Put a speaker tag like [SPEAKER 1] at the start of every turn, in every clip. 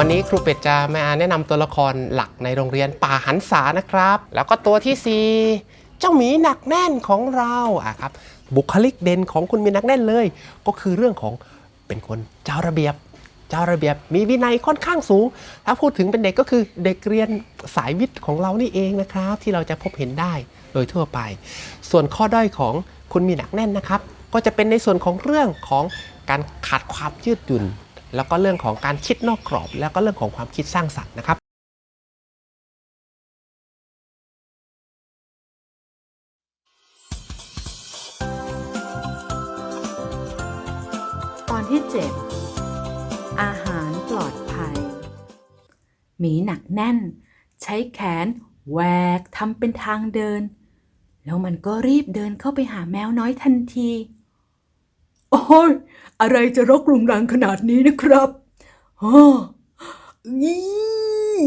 [SPEAKER 1] วันนี้ครูเป็ดจะมาแนะนำตัวละครหลักในโรงเรียนป่าหันษานะครับ แล้วก็ตัวที่ 4 เจ้าหมีหนักแน่นของเราอะครับ บุคลิกเด่นของคุณมีหนักแน่นเลย ก็คือเรื่องของเป็นคนเจ้าระเบียบ เจ้าระเบียบมีวินัยค่อนข้างสูง ถ้าพูดถึงเป็นเด็กก็คือเด็กเรียนสายวิทย์ของเรานี่เองนะครับ ที่เราจะพบเห็นได้โดยทั่วไป ส่วนข้อด้อยของคุณมีหนักแน่นนะครับ ก็จะเป็นในส่วนของเรื่องของการขาดความยืดหยุ่น แล้วก็เรื่องของการคิดนอกกรอบ แล้วก็เรื่องของความคิดสร้างสรรค์นะครับ
[SPEAKER 2] ตอนที่ 7 อาหารปลอดภัย หมีหนักแน่น ใช้แขนแหวกทำเป็นทางเดิน แล้วมันก็รีบเดินเข้าไปหาแมวน้อยทันที โอ้ยอะไรจะรกรุงรังขนาดนี้นะครับฮ่อนี่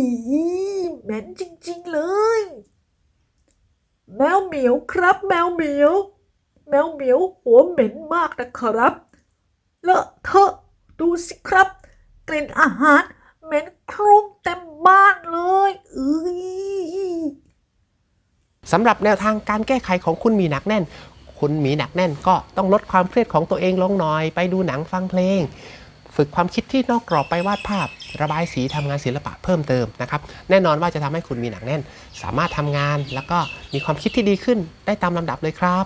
[SPEAKER 2] เหม็นจริง ๆ เลย แมวเหมียวครับ แมวเหมียว แมวเหมียวหัวเหม็นมากนะครับเลอะเทอะดูสิครับ กลิ่นอาหารเหม็นคลุ้งเต็มบ้านเลยเอ้ย
[SPEAKER 1] สำหรับแนวทางการแก้ไขของคุณมีหนักแน่น คุณมีหนักแน่นก็ต้องลดความเครียดของตัวเองลงหน่อย ไปดูหนังฟังเพลง ฝึกความคิดที่นอกกรอบไปวาดภาพ ระบายสีทำงานศิลปะเพิ่มเติมนะครับแน่นอนว่าจะทำให้คุณมีหนักแน่น สามารถทำงานแล้วก็มีความคิดที่ดีขึ้นได้ตามลำดับเลยครับ